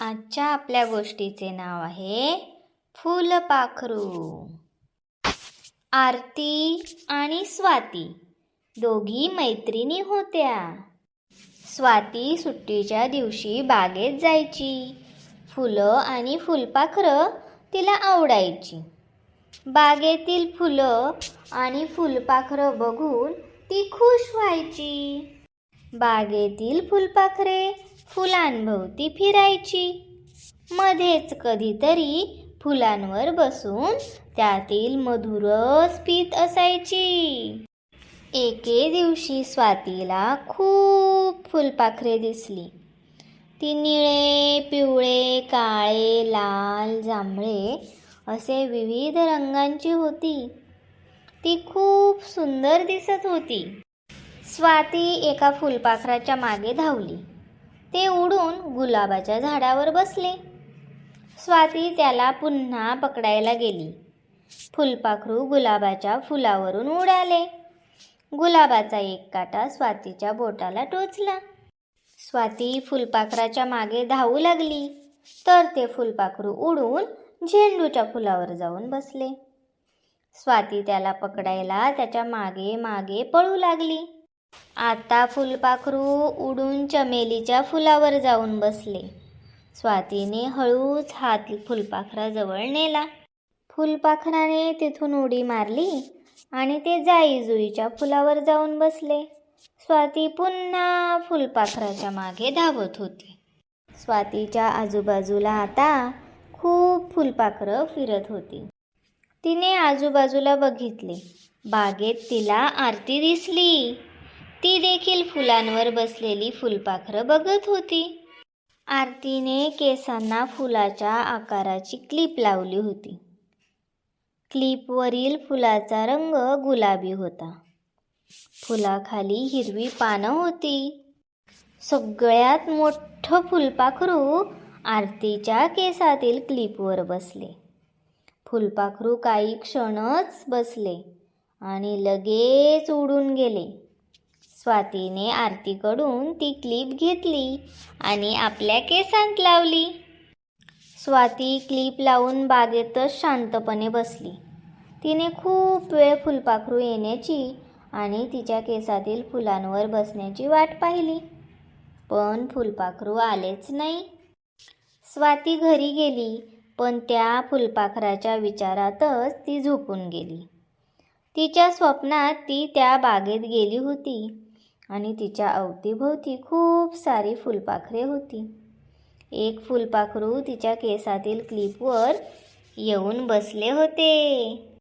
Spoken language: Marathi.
आजच्या आपल्या गोष्टीचे नाव आहे फुलपाखरू आरती आणि स्वाती. दोघी मैत्रिणी होत्या. स्वाती सुट्टीच्या दिवशी बागेत जायची. फुलं आणि फुलपाखरं तिला आवडायची. बागेतील फुलं आणि फुलपाखरं बघून ती खुश व्हायची. बागेतील फुलपाखरे फुलांभोवती फिरायची. मध्येच कधीतरी फुलांवर बसून त्यातील मधुरस पीत असायची. एके दिवशी स्वातीला खूप फुलपाखरे दिसली. ती निळे पिवळे काळे लाल जांभळे असे विविध रंगांची होती. ती खूप सुंदर दिसत होती. स्वाती एका फुलपाखराच्या मागे धावली. ते उडून गुलाबाच्या झाडावर बसले. स्वाती त्याला पुन्हा पकडायला गेली. फुलपाखरू गुलाबाच्या फुलावरून उडाले. गुलाबाचा एक काटा स्वातीच्या बोटाला टोचला. स्वाती फुलपाखराच्या मागे धावू लागली. तर ते फुलपाखरू उडून झेंडूच्या फुलावर जाऊन बसले. स्वाती त्याला पकडायला त्याच्यामागे मागे पळू लागली. आता फुलपाखरू उडून चमेलीच्या फुलावर जाऊन बसले. स्वातीने हळूच हात फुलपाखराजवळ नेला. फुलपाखराने तिथून उडी मारली आणि ते जाई जुईच्या फुलावर जाऊन बसले. स्वाती पुन्हा फुलपाखराच्या मागे धावत होती. स्वातीच्या आजूबाजूला आता खूप फुलपाखरं फिरत होती. तिने आजूबाजूला बघितले. बागेत तिला आरती दिसली. ती देखील फुलांवर बसलेली फुलपाखरं बघत होती. आरतीने केसांना फुलाच्या आकाराची क्लिप लावली होती. क्लिपवरील फुलाचा रंग गुलाबी होता. फुलाखाली हिरवी पानं होती. सगळ्यात मोठं फुलपाखरू आरतीच्या केसातील क्लिपवर बसले. फुलपाखरू काही क्षणच बसले आणि लगेच उडून गेले. स्वातीने आरतीकडून ती क्लिप घेतली आणि आपल्या केसांत लावली. स्वाती क्लिप लावून बागेतच शांतपणे बसली. तिने खूप वेळ फुलपाखरू येण्याची आणि तिच्या केसातील फुलांवर बसण्याची वाट पाहिली. पण फुलपाखरू आलेच नाही. स्वाती घरी गेली पण त्या फुलपाखराच्या विचारातच ती झोपून गेली. तिच्या स्वप्नात ती त्या बागेत गेली होती. आणि तिच्या अवतीभोवती खूप सारी फुलपाखरे होती. एक फुलपाखरू तिच्या केसातील क्लिपवर येऊन बसले होते.